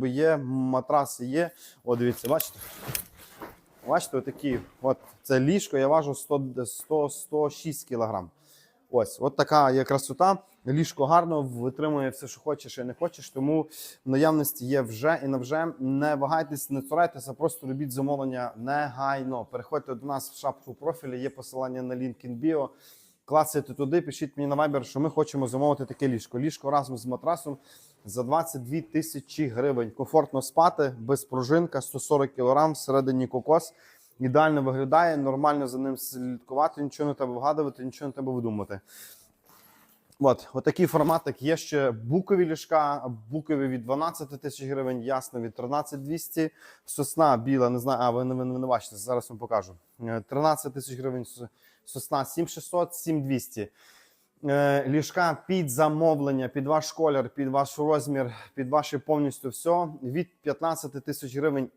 б є, матраси є. О, дивіться, бачите? Бачите, отакі. От це ліжко, я важу 100, 100, 106 кілограм. Ось, от така є красота. Ліжко гарно витримує все, що хочеш і не хочеш. Тому в наявності є вже і навже. Не вагайтесь, не цурайтеся, просто робіть замовлення негайно. Переходьте до нас в шапку профілі, є посилання на LinkedIn Bio. Клацайте туди, пишіть мені на Viber, що ми хочемо замовити таке ліжко. Ліжко разом з матрасом за 22 тисячі гривень. Комфортно спати, без пружинка, 140 кг, всередині кокос. Ідеально виглядає, нормально за ним слідкувати, нічого не треба вгадувати, нічого не треба видумати. От, отакий форматик. Є ще букові ліжка, букові від 12 тисяч гривень, ясно від 13 200. Сосна біла, не знаю, а ви, не- ви, не бачите, зараз вам покажу. Е, 13 тисяч гривень сосна, 7600, 7200. Е, Ліжка під замовлення, під ваш колір, під ваш розмір, під ваше повністю все від 15 тисяч гривень